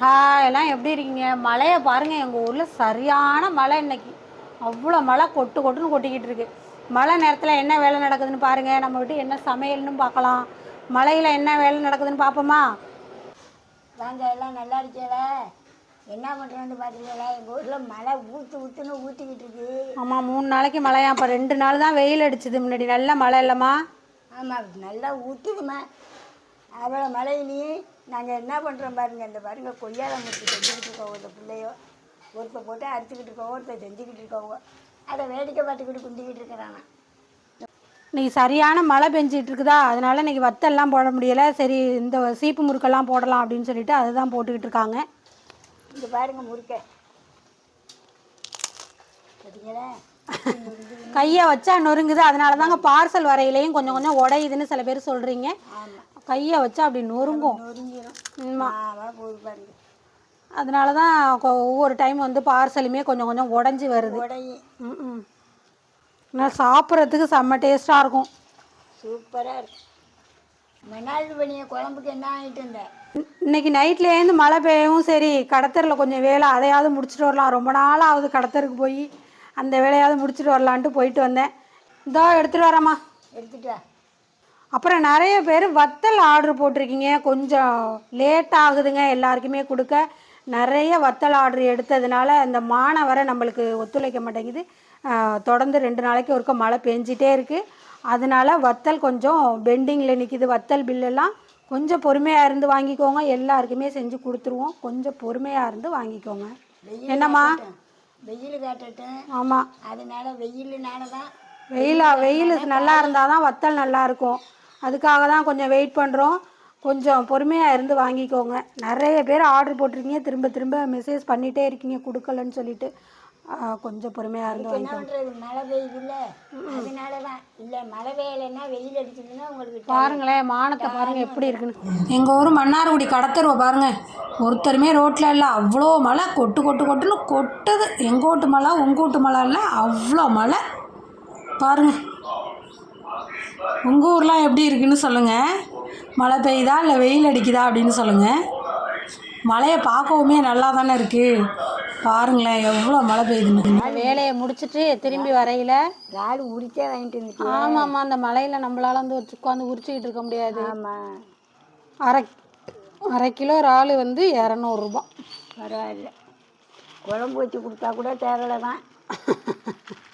Hi எல்லாம் எப்படி இருக்கீங்க? மழையை பாருங்கள் எங்கள் ஊரில் சரியான மழை இன்னைக்கு. அவ்வளோ மழை கொட்டு கொட்டுன்னு கொட்டிக்கிட்டு இருக்கு. மழை நேரத்தில் என்ன வேலை நடக்குதுன்னு பாருங்கள் நம்ம விட்டு என்ன சமையல்னு பார்க்கலாம். மழையில் என்ன வேலை நடக்குதுன்னு பார்ப்போமா? வாங்க எல்லாம் நல்லா இருக்கீங்களா? என்ன பண்ணுறோன்னு பார்த்தீங்களா எங்கள் ஊரில் மழை ஊற்று ஊற்றுன்னு ஊற்றிக்கிட்டு இருக்கு. ஆமாம் மூணு நாளைக்கு மழையா இப்போ ரெண்டு நாள் தான் வெயில் அடிச்சுது முன்னாடி. நல்ல மழை இல்லைம்மா? ஆமாம் நல்லா ஊற்றுதுமா அவ்வளோ மழையிலையும் நாங்கள் என்ன பண்ணுறோம் பாருங்க இந்த பாருங்க கொய்யால முட்டு செஞ்சுக்கிட்டு இருக்கோம் இந்த பிள்ளையோ. ஒருத்த போட்டு அடிச்சுக்கிட்டு இருக்கோம் ஒருத்த செஞ்சுக்கிட்டு இருக்கோங்க அதை வேடிக்கை பார்த்துக்கிட்டு குந்திக்கிட்டு இருக்கிறானா. இன்னைக்கு சரியான மழை பெஞ்சிட்டு இருக்குதா? அதனால இன்னைக்கு வத்தல்லாம் போட முடியலை. சரி இந்த சீப்பு முறுக்கெல்லாம் போடலாம் அப்படின்னு சொல்லிட்டு அதை தான் போட்டுக்கிட்டு இருக்காங்க. இங்கே பாருங்க முறுக்க. கையை வச்சா நொறுங்குது. அதனால தாங்க பார்சல் வரையிலையும் கொஞ்சம் கொஞ்சம் உடையுதுன்னு சில பேர் சொல்கிறீங்க கையை வச்சா அப்படி நொறுங்கும். நொறுங்கிடும் அதனால தான் ஒவ்வொரு டைம் வந்து பார்சலுமே கொஞ்சம் கொஞ்சம் உடஞ்சி வருது. ம் ஆனால் சாப்பிட்றதுக்கு செம்ம டேஸ்ட்டாக இருக்கும். சூப்பராக இருக்கும் மெனால்டு பண்ணிய குழம்புக்கு என்ன ஆகிட்டு இருந்தேன் இன்னைக்கு நைட்லேருந்து மழை பெய்யவும் சரி கடத்தரில் கொஞ்சம் வேலை அதையாவது முடிச்சுட்டு வரலாம். ரொம்ப நாள் ஆகுது கடத்தருக்கு போய் அந்த வேலையாவது முடிச்சுட்டு வரலான்ட்டு போயிட்டு வந்தேன். இதோ எடுத்துகிட்டு வரேம்மா. எடுத்துட்டு அப்புறம் நிறைய பேர் வத்தல் ஆர்டர் போட்டிருக்கீங்க. கொஞ்சம் லேட் ஆகுதுங்க எல்லாருக்குமே கொடுக்க. நிறைய வத்தல் ஆர்டர் எடுத்ததுனால இந்த மானை வர நம்மளுக்கு ஒத்துழைக்க மாட்டேங்குது. தொடர்ந்து ரெண்டு நாளைக்கு ஒருக்க மழை பெஞ்சிட்டே இருக்குது அதனால வத்தல் கொஞ்சம் பெண்டிங்கில் நிற்கிது வத்தல் பில்லெல்லாம் கொஞ்சம் பொறுமையாக இருந்து வாங்கிக்கோங்க. எல்லாருக்குமே செஞ்சு கொடுத்துருவோம். கொஞ்சம் பொறுமையாக இருந்து வாங்கிக்கோங்க. என்னம்மா. வெயில் காட்டட்டும். ஆமாம் அதனால வெயிலுனால தான் வெயிலா வெயில் நல்லா இருந்தால் தான் வத்தல் நல்லா இருக்கும். அதுக்காக தான் கொஞ்சம் வெயிட் பண்ணுறோம் கொஞ்சம் பொறுமையாக இருந்து வாங்கிக்கோங்க. நிறைய பேர் ஆர்டர் போட்டிருக்கீங்க. திரும்ப திரும்ப மெசேஜ் பண்ணிகிட்டே இருக்கீங்க. கொடுக்கலன்னு சொல்லிட்டு கொஞ்சம் பொறுமையாக இருந்து வாங்கிக்கோங்க. மழை பெய்யுதுல்ல. அதனால தான் இல்லை மழை பெய்யலைன்னா வெயில் அடிச்சதுன்னா உங்களுக்கு பாருங்களேன் மானத்தை பாருங்க எப்படி இருக்குன்னு. எங்கள் ஊர் மன்னார்குடி கடத்தருவை பாருங்க. ஒருத்தருமே ரோட்டில் இல்லை அவ்வளோ மழை கொட்டு கொட்டு கொட்டுன்னு கொட்டுது. எங்கள் வீட்டு மழை உங்கள் வீட்டு மழை இல்லை அவ்வளோ மழை. பாருங்க. உங்கள் ஊர்லாம் எப்படி இருக்குன்னு சொல்லுங்கள் மழை பெய்யுதா இல்லை வெயில் அடிக்குதா அப்படின்னு சொல்லுங்கள் மழையை பார்க்கவுமே நல்லா தானே இருக்குது பாருங்களேன் எவ்வளோ மழை பெய்யுதுன்னு. வேலையை முடிச்சுட்டு திரும்பி வரையில் ராடு உரிச்சே வாங்கிட்டு வந்துட்டு ஆமாம்மா அந்த மலையில் நம்மளால வந்து உட்காந்து உரிச்சிக்கிட்டு இருக்க முடியாது. ஆமாம் அரை அரை கிலோ இறால் வந்து இரநூறுபா. பரவாயில்ல. குழம்பு வச்சு கொடுத்தா கூட தேவையில்ல தான்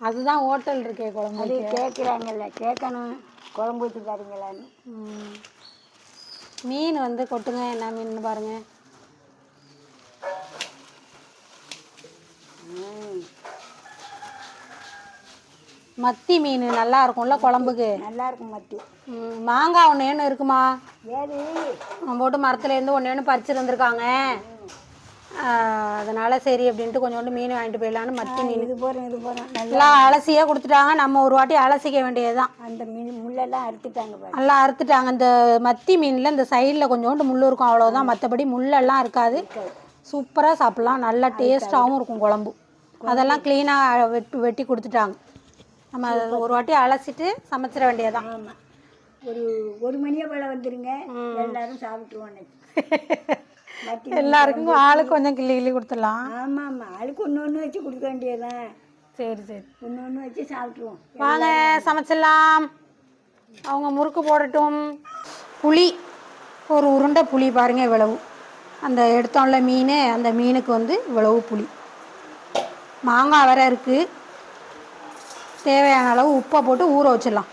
அதுதான் ஹோட்டல் இருக்கே குழம்பு அது கேட்குறாங்கல்ல கேட்கணும் குழம்பு வச்சு பாருங்களான்னு. மீன் வந்து கொட்டுங்க என்ன மீன் பாருங்க. மத்தி மீன் நல்லா இருக்கும்ல குழம்புக்கு? நல்லா இருக்கும் மத்தி. மாங்காய் ஒன்று இருக்குமா? ஏது நம்ம போட்டு மரத்துலேருந்து ஒன்று ஒன்று பறிச்சு வந்திருக்காங்க. அதனால சரி அப்படின்ட்டு கொஞ்சோண்டு மீன் வாங்கிட்டு போயிடலான்னு மத்தி மீன். இது போகிறோம் இது போகிறோம் நல்லா நல்லா அலசியே கொடுத்துட்டாங்க. நம்ம ஒரு வாட்டி அலசிக்க வேண்டியதுதான். அந்த மீன் முள்ளெல்லாம் அறுத்துட்டாங்க நல்லா அறுத்துட்டாங்க. இந்த மத்தி மீனில் இந்த சைடில் கொஞ்சோண்டு முள் இருக்கும். அவ்வளோதான் மற்றபடி முள்ளெல்லாம் இருக்காது. சூப்பராக சாப்பிட்லாம். நல்லா டேஸ்ட்டாகவும் இருக்கும் குழம்பு. அதெல்லாம் க்ளீனாக வெட்டி வெட்டி கொடுத்துட்டாங்க. நம்ம ஒரு வாட்டி அலசிட்டு சமைச்சிட வேண்டியதுதான். ஆமாம் ஒரு ஒரு மணியை போல் வந்துருங்க எல்லாரும் சாப்பிட்ருவோம் எல்லாருக்கும் ஆளுக்கு கொஞ்சம் கிள்ளி கிள்ளி கொடுத்துடலாம். ஆமாம் ஆமாம் ஆளுக்கு ஒன்று ஒன்று வச்சு கொடுக்க வேண்டியதுதான். சரி சரி. ஒன்று ஒன்று வச்சு சாப்பிட்ருவோம் வாங்க சமைச்சிடலாம். அவங்க முறுக்கு போடட்டும். புளி. ஒரு உருண்டை புளி பாருங்க இவ்வளவு. அந்த எடுத்தோம்ல மீன் அந்த மீனுக்கு வந்து இவ்வளவு புளி. மாங்காய் வேற இருக்குது தேவையான அளவு உப்பை போட்டு ஊற வச்சிடலாம்.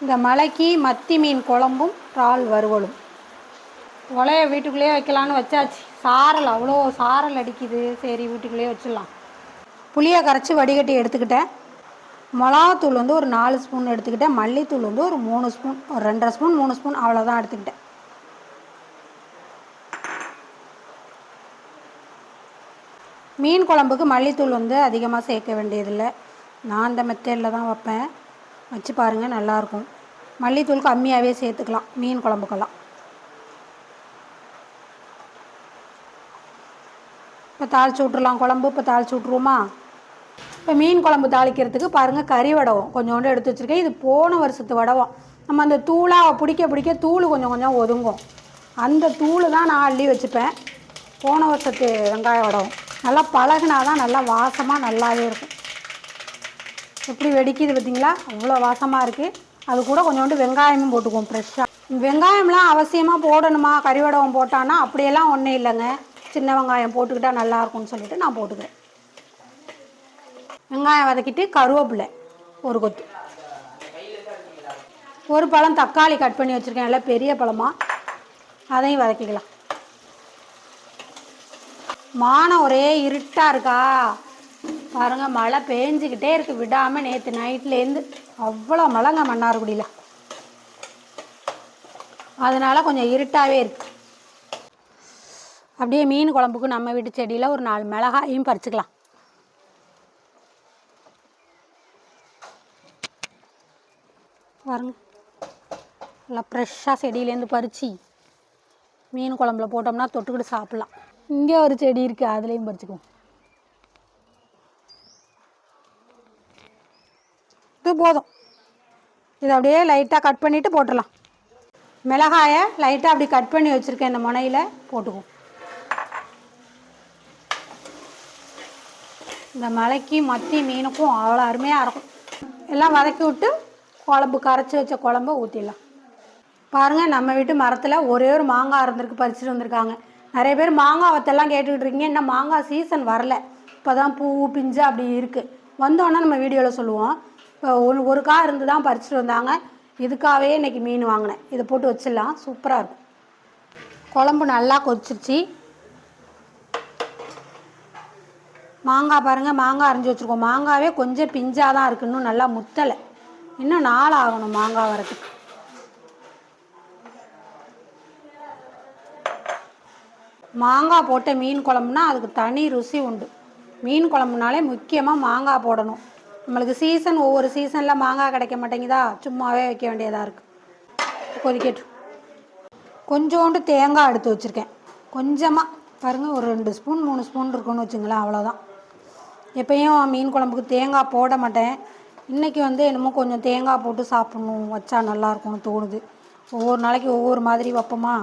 இந்த மலைக்கு மத்தி மீன் குழம்பும் இறால் வறுவலும். உலைய வீட்டுக்குள்ளேயே வைக்கலான்னு வச்சாச்சு. சாரல் அவ்வளோ சாரல் அடிக்குது. சரி வீட்டுக்குள்ளேயே வச்சிடலாம். புளியை கரைச்சி வடிகட்டி எடுத்துக்கிட்டேன். மிளகாத்தூள் வந்து ஒரு நாலு ஸ்பூன் எடுத்துக்கிட்டேன். மல்லித்தூள் வந்து ஒரு மூணு ஸ்பூன் ஒரு ரெண்டரை ஸ்பூன் மூணு ஸ்பூன் அவ்வளோதான் எடுத்துக்கிட்டேன். மீன் குழம்புக்கு மல்லித்தூள் வந்து அதிகமாக சேர்க்க வேண்டியதில்லை. நான் இந்த மெத்தேடில் தான் வைப்பேன். வச்சு பாருங்கள் நல்லாயிருக்கும் மல்லித்தூள் கம்மியாகவே சேர்த்துக்கலாம். மீன் குழம்புக்கெல்லாம். இப்போ தாளிச்சு விட்ருலாம் குழம்பு இப்போ தாளிச்சு விட்ருவோமா இப்போ மீன் குழம்பு தாளிக்கிறதுக்கு பாருங்கள் கறி வடவம் கொஞ்சோண்டு எடுத்து வச்சுருக்கேன். இது போன வருஷத்து வடவம் நம்ம அந்த தூளாக பிடிக்க பிடிக்க தூள் கொஞ்சம் கொஞ்சம் ஒதுங்கும். அந்த தூள் தான் நான் அள்ளி வச்சுப்பேன். போன வருஷத்து வெங்காய வடவும் நல்லா பழகுனா தான் நல்லா வாசமாக நல்லாவே இருக்கும். எப்படி வெடிக்குது பார்த்தீங்களா? அவ்வளோ வாசமாக இருக்குது அது கூட கொஞ்சோண்டு வெங்காயமும் போட்டுக்குவோம் ஃப்ரெஷ்ஷாக வெங்காயம்லாம் அவசியமாக போடணுமா? கறிவடகம் போட்டான்னா அப்படியெல்லாம் ஒன்றும் இல்லைங்க. சின்ன வெங்காயம் போட்டுக்கிட்டா நல்லாயிருக்கும்னு சொல்லிட்டு நான் போட்டுக்கிறேன். வெங்காயம் வதக்கிட்டு கருவேப்பிலை ஒரு கொத்து. ஒரு பழம் தக்காளி கட் பண்ணி வச்சுருக்கேன். எல்லாம் பெரிய பழமா. அதையும் வதக்கிக்கலாம். மானம் ஒரே இருட்டாக இருக்கா? பாருங்கள் மழை பேஞ்சிக்கிட்டே இருக்குது விடாமல் நேற்று நைட்லேருந்து அவ்வளோ மழைங்க மன்னார்குடியில். அதனால் கொஞ்சம் இருட்டாகவே இருக்குது அப்படியே மீன் குழம்புக்கு நம்ம வீட்டு செடியில் ஒரு நாலு மிளகாயும் பறிச்சுக்கலாம். பாருங்க. நல்லா ஃப்ரெஷ்ஷாக செடியிலேருந்து பறித்து மீன் குழம்புல போட்டோம்னா தொட்டுக்கிட்டு சாப்பிட்லாம். இங்கே ஒரு செடி இருக்குது அதுலேயும் பறிச்சுக்குவோம். இது போதும். இதை அப்படியே லைட்டாக கட் பண்ணிவிட்டு போட்டுடலாம். மிளகாயை லைட்டாக அப்படி கட் பண்ணி வச்சுருக்கேன் இந்த முனையில் போட்டுக்குவோம். இந்த மலைக்கு மத்தி மீனுக்கும் அவ்வளோ அருமையாக இருக்கும். எல்லாம் வதக்கி விட்டு குழம்பு கரைச்சி வச்ச குழம்ப ஊற்றிடலாம் பாருங்கள் நம்ம வீட்டு மரத்தில் ஒரே ஒரு மாங்காய் இருந்திருக்கு பறிச்சுட்டு வந்திருக்காங்க. நிறைய பேர் மாங்காய் வத்தெல்லாம் கேட்டுக்கிட்டு இருக்கீங்க. இன்னும் மாங்காய் சீசன் வரல. இப்போ தான் பூ பிஞ்சு அப்படி இருக்குது வந்தோன்னே நம்ம வீடியோவில் சொல்லுவோம். இப்போ ஒரு ஒரு கா இருந்து தான் பறிச்சுட்டு வந்தாங்க. இதுக்காகவே இன்றைக்கி மீன் வாங்கினேன். இதை போட்டு வச்சிடலாம். சூப்பராக இருக்கும். குழம்பு நல்லா கொதிச்சிருச்சு. மாங்காய் பாருங்கள் மாங்காய் அரைஞ்சி வச்சுருக்கோம். மாங்காவே கொஞ்சம் பிஞ்சாக தான் இருக்குது இன்னும் நல்லா முத்தலை. இன்னும் நாள் ஆகணும் மாங்காய் வரதுக்கு மாங்காய் போட்ட மீன் குழம்புனா அதுக்கு தனி ருசி உண்டு. மீன் குழம்புனாலே முக்கியமாக மாங்காய் போடணும். நம்மளுக்கு சீசன் ஒவ்வொரு சீசனில் மாங்காய் கிடைக்க மாட்டேங்குதா? சும்மாவே வைக்க வேண்டியதாக இருக்குது கொதிக்கட்டும். கொஞ்சோண்டு தேங்காய் எடுத்து வச்சுருக்கேன். கொஞ்சமாக பாருங்கள் ஒரு ரெண்டு ஸ்பூன் மூணு ஸ்பூன் இருக்குன்னு வச்சுங்களேன் அவ்வளோதான் எப்பயும் மீன் குழம்புக்கு தேங்காய் போட மாட்டேன். இன்றைக்கி வந்து என்னமோ கொஞ்சம் தேங்காய் போட்டு சாப்பிட்ணும். வச்சா நல்லாயிருக்கும்னு தோணுது. ஒவ்வொரு நாளைக்கு ஒவ்வொரு மாதிரி வைப்போமா?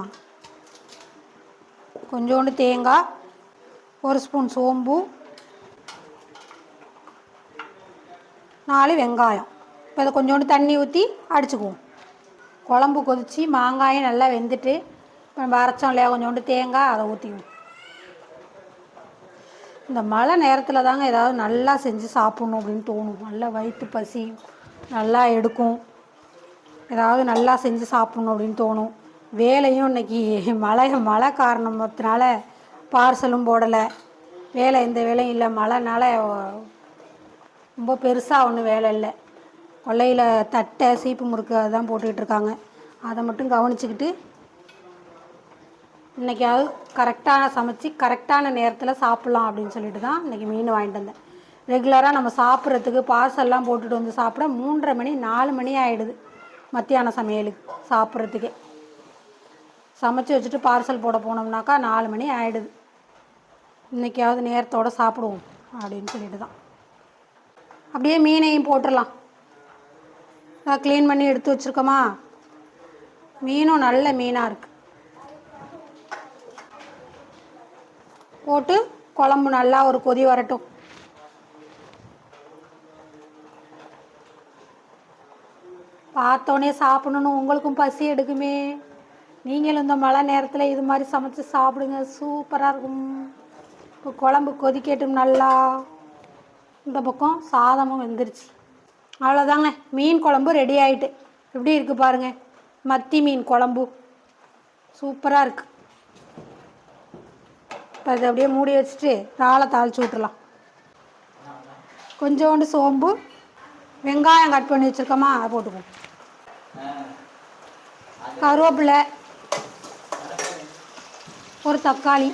கொஞ்சோண்டு தேங்காய் ஒரு ஸ்பூன் சோம்பு நாலு வெங்காயம். இப்போ அதை கொஞ்சோண்டு தண்ணி ஊற்றி அடிச்சுக்குவோம். குழம்பு கொதித்து மாங்காயும் நல்லா வெந்துட்டு இப்போ நம்ம அரைச்சோம் இல்லையா கொஞ்சோண்டு தேங்காய் அதை ஊற்றிக்குவோம் இந்த மழை நேரத்தில் தாங்க ஏதாவது நல்லா செஞ்சு சாப்பிட்ணும் அப்படின்னு தோணும். நல்லா வயிற்று பசி நல்லா எடுக்கும். ஏதாவது நல்லா செஞ்சு சாப்பிட்ணும் அப்படின்னு தோணும். வேலையும் இன்னைக்கு மழை மழை காரணத்தினால பார்சலும் போடலை. வேலை எந்த வேலையும் இல்லை. மழைனால ரொம்ப பெருசாக ஒன்றும் வேலை இல்லை. கொல்லையில் தட்டை சீப்பு முறுக்கு அதுதான் போட்டுக்கிட்டு இருக்காங்க. அதை மட்டும் கவனிச்சுக்கிட்டு இன்றைக்காவது கரெக்டாக சமைச்சு கரெக்டான நேரத்தில் சாப்பிட்லாம் அப்படின்னு சொல்லிட்டு தான் இன்றைக்கி மீன் வாங்கிட்டு வந்தேன். ரெகுலராக நம்ம சாப்பிட்றதுக்கு பார்சல்லாம் போட்டுட்டு வந்து சாப்பிட மூன்றரை மணி நாலு மணி ஆகிடுது மத்தியான சமையலுக்கு சாப்பிட்றதுக்கே. சமைச்சு வச்சுட்டு பார்சல் போட போனோம்னாக்கா நாலு மணி ஆகிடுது இன்றைக்காவது நேரத்தோடு சாப்பிடுவோம் அப்படின்னு சொல்லிட்டு தான். அப்படியே மீனையும் போட்டுடலாம். க்ளீன் பண்ணி எடுத்து வச்சுருக்கோமா? மீனும் நல்ல மீனாக இருக்குது போட்டு குழம்பு நல்லா ஒரு கொதி வரட்டும். பார்த்தோன்னே சாப்பிடணும். உங்களுக்கும் பசி எடுக்குமே. நீங்களும் இந்த மழை நேரத்தில் இது மாதிரி சமைச்சு சாப்பிடுங்க. சூப்பராக இருக்கும். இப்போ குழம்பு கொதிக்கட்டும் நல்லா. இந்த பக்கம் சாதமும் வெந்துருச்சு. அவ்வளோதாங்க மீன் குழம்பு ரெடி ஆகிட்டு எப்படி இருக்குது பாருங்கள் மத்தி மீன் குழம்பு. சூப்பராக இருக்குது இப்போ அதை அப்படியே மூடி வச்சுட்டு இறாலை தாளிச்சு விட்டுறலாம். கொஞ்சோண்டு சோம்பு வெங்காயம் கட் பண்ணி வச்சுருக்கோமா அதை போட்டுக்குவோம். கருவேப்பிலை ஒரு தக்காளி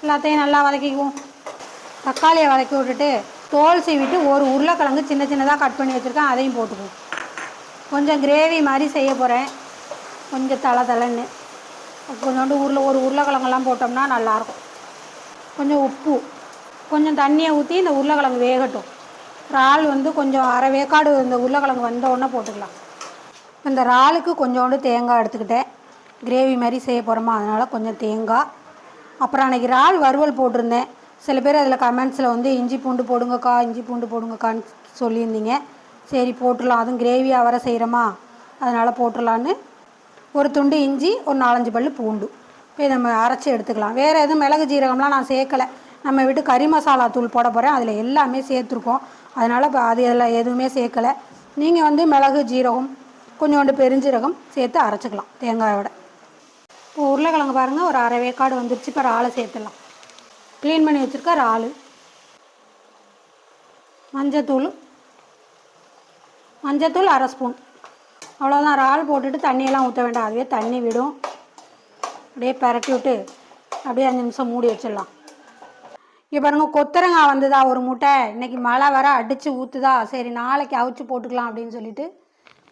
எல்லாத்தையும் நல்லா வதக்கிக்குவோம். தக்காளியை வதக்கி விட்டுட்டு தோல் சீவிட்டு ஒரு உருளைக்கிழங்கு சின்ன சின்னதாக கட் பண்ணி வச்சுருக்கேன் அதையும் போட்டுக்குவோம். கொஞ்சம் கிரேவி மாதிரி செய்ய போகிறேன் கொஞ்சம் தலை தலைன்னு. கொஞ்சோண்டு உருளை ஒரு உருளைக்கிழங்கெல்லாம் போட்டோம்னா நல்லாயிருக்கும். கொஞ்சம் உப்பு கொஞ்சம் தண்ணியை ஊற்றி இந்த உருளைக்கிழங்கு வேகட்டும். இறால் வந்து கொஞ்சம் அரை வேக்காடு இந்த உருளைக்கிழங்கு வந்த போட்டுக்கலாம். இந்த இறாலுக்கு கொஞ்சோண்டு தேங்காய் எடுத்துக்கிட்டேன். கிரேவி மாதிரி செய்ய போகிறோமா அதனால் கொஞ்சம் தேங்காய். அப்புறம் அன்றைக்கி இறால் வறுவல் போட்டிருந்தேன். சில பேர் அதில் கமெண்ட்ஸில் வந்து இஞ்சி பூண்டு போடுங்கக்கா இஞ்சி பூண்டு போடுங்கக்கான்னு சொல்லியிருந்தீங்க. சரி போட்டுடலாம். அதுவும் கிரேவியாக வர செய்கிறோமா அதனால் போட்டுடலான்னு. ஒரு துண்டு இஞ்சி ஒரு நாலஞ்சு பல் பூண்டு. இப்போ நம்ம அரைச்சி எடுத்துக்கலாம். வேறு எதுவும் மிளகு ஜீரகம்லாம் நான் சேர்க்கலை. நம்ம விட்டு கறி மசாலா தூள் போட போகிறேன் அதில் எல்லாமே சேர்த்துருக்கோம். அதனால் இப்போ அது எல்லாம் எதுவுமே சேர்க்கலை. நீங்கள் வந்து மிளகு ஜீரகம் கொஞ்சோண்டு பெருஞ்சீரகம் சேர்த்து அரைச்சிக்கலாம் தேங்காயோட. இப்போ உருளைக்கிழங்கு பாருங்கள் ஒரு அரை வேக்காடு வந்துருச்சு. இப்போ இறாலை சேர்த்துடலாம். க்ளீன் பண்ணி வச்சுருக்க இறால் மஞ்சத்தூள் மஞ்சத்தூள் அரை ஸ்பூன். அவ்வளோதான் இறால் போட்டுட்டு தண்ணியெல்லாம் ஊற்ற வேண்டாம். அதுவே தண்ணி விடும். அப்படியே பரட்டி விட்டு அப்படியே அஞ்சு நிமிஷம் மூடி வச்சிடலாம். இங்கே பாருங்க கொத்தரங்காய் வந்ததா ஒரு மூட்டை. இன்றைக்கி மழை வர அடித்து ஊற்றுதா சரி நாளைக்கு அவிச்சு போட்டுக்கலாம் அப்படின்னு சொல்லிட்டு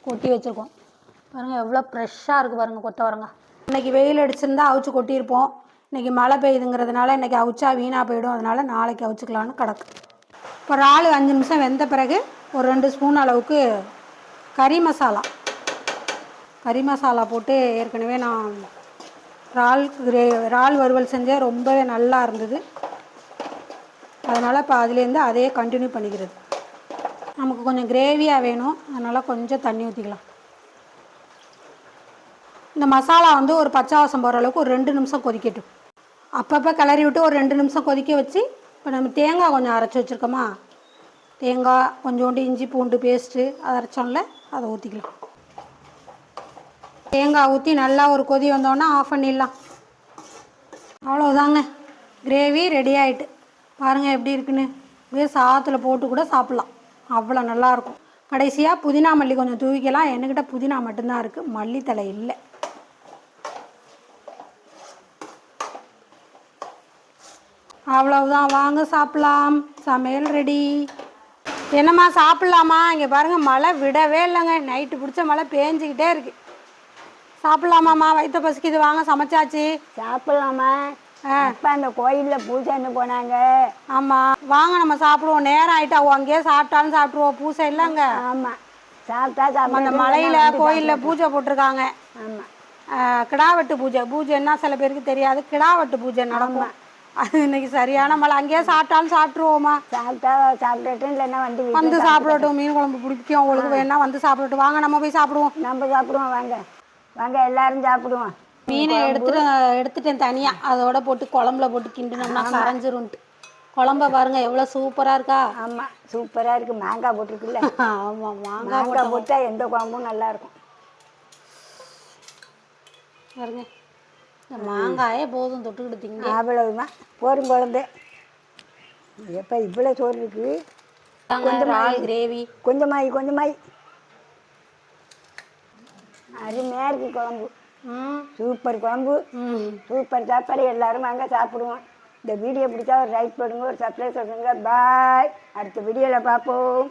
கொட்டி வச்சுருக்கோம். பாருங்கள் எவ்வளோ ஃப்ரெஷ்ஷாக இருக்குது பாருங்கள் கொத்தவரங்காய் இன்றைக்கி வெயில் அடிச்சிருந்தா அவிச்சு கொட்டியிருப்போம். இன்னைக்கு மழை பெய்யுதுங்கிறதுனால இன்னைக்கு அவிச்சா வீணாக போயிடும். அதனால் நாளைக்கு அவிச்சுக்கலான்னு கிடக்கு. இப்போ இறால் அஞ்சு நிமிஷம் வெந்த பிறகு ஒரு ரெண்டு ஸ்பூன் அளவுக்கு கறி மசாலா. கறி மசாலா போட்டு ஏற்கனவே நான் இறால் கிரே இறால் வறுவல் செஞ்சால் ரொம்பவே நல்லா இருந்தது. அதனால் இப்போ அதுலேருந்து அதே கண்டினியூ பண்ணிக்கிறது. நமக்கு கொஞ்சம் கிரேவியாக வேணும். அதனால் கொஞ்சம் தண்ணி ஊற்றிக்கலாம் இந்த மசாலா வந்து ஒரு பச்சை வாசம் போகிற அளவுக்கு ஒரு ரெண்டு நிமிஷம் கொதிக்கட்டும். அப்பப்போ கிளறி விட்டு ஒரு ரெண்டு நிமிஷம் கொதிக்க வச்சு இப்போ நம்ம தேங்காய் கொஞ்சம் அரைச்சி வச்சுருக்கோமா? தேங்காய் கொஞ்சோண்டு இஞ்சி பூண்டு பேஸ்ட்டு அதை அரைச்சோம்ல அதை ஊற்றிக்கலாம் தேங்காய் ஊற்றி நல்லா ஒரு கொதி வந்தோன்னா ஆஃப் பண்ணிடலாம். அவ்வளோதாங்க கிரேவி ரெடி ஆகிட்டு பாருங்கள் எப்படி இருக்குன்னு. அப்படியே சாத்தில் போட்டு கூட சாப்பிட்லாம். அவ்வளோ நல்லாயிருக்கும் கடைசியாக புதினா மல்லி கொஞ்சம் தூவிக்கலாம். என்கிட்ட புதினா மட்டும்தான் இருக்குது மல்லித்தலை இல்லை. அவ்வளவுதான். வாங்க சாப்பிட்லாம். சமையல் ரெடி என்னம்மா சாப்பிட்லாமா? இங்கே பாருங்கள் மழை விடவே இல்லைங்க. நைட்டு பிடிச்ச மழை பேஞ்சிக்கிட்டே இருக்குது சாப்பிட்லாமாம்மா? வயிற்ற பசிக்குது. வாங்க சமைச்சாச்சு. சாப்பிட்லாமா? அப்பா அந்த கோயிலில் பூஜைன்னு போனாங்க? ஆமாம் வாங்க நம்ம சாப்பிடுவோம். நேரம் ஆயிட்டா அங்கேயே சாப்பிட்டாலும் சாப்பிட்ருவோம் பூசை இல்லைங்க ஆமாம் சாப்பிட்டா அந்த சாப்பிட மலையில் கோயிலில் பூஜை போட்டிருக்காங்க. ஆமாம் கிடாவெட்டு பூஜை. பூஜைன்னா சில பேருக்கு தெரியாது. கிடாவெட்டு பூஜை நடக்கும். அது இன்னைக்கு சரியான மழை. அங்கேயே சாப்பிட்டாலும் சாப்பிட்ருவோமா சாப்பிட்டா சாப்பிட்டுட்டு இல்லைன்னா வீட்டுல வந்து சாப்பிடட்டும். மீன் குழம்பு பிடிக்கும். உங்களுக்கு வேணா வந்து சாப்பிடட்டும். வாங்க நம்ம போய் சாப்பிடுவோம். நம்ம சாப்பிடுவோம் வாங்க. வாங்க எல்லாரும் சாப்பிடுவோம். மீனை எடுத்துட்டு எடுத்துட்டேன் தனியாக அதோட போட்டு குழம்புல போட்டு கிண்டினோம்னா கரைஞ்சிரும்ட்டு. குழம்ப பாருங்க எவ்வளோ சூப்பராக இருக்கா? ஆமாம் சூப்பராக இருக்குது மாங்காய் போட்டிருக்குல்ல. ஆமாம் மாங்காய் மாங்காய் போட்டா எந்த குழம்பும் நல்லா இருக்கும். பாருங்க இந்த மாங்காயே போதும் தொட்டுக்கிட்டு திங்க. அவ்வளவுதான். போரும் குழம்பு. எப்போ இவ்வளோ சோறு இருக்குது இறால் கிரேவி. கொஞ்சமாயி கொஞ்சமாயி. அருமையாக இருக்கு குழம்பு. சூப்பர் குழம்பு. சூப்பர் சாப்பாடு. எல்லாரும் வாங்க சாப்பிடுவோம். இந்த வீடியோ பிடிச்சா ஒரு லைக் பண்ணுங்க ஒரு சப்ஸ்கிரைப் பண்ணுங்க பாய் அடுத்த வீடியோவில் பார்ப்போம்.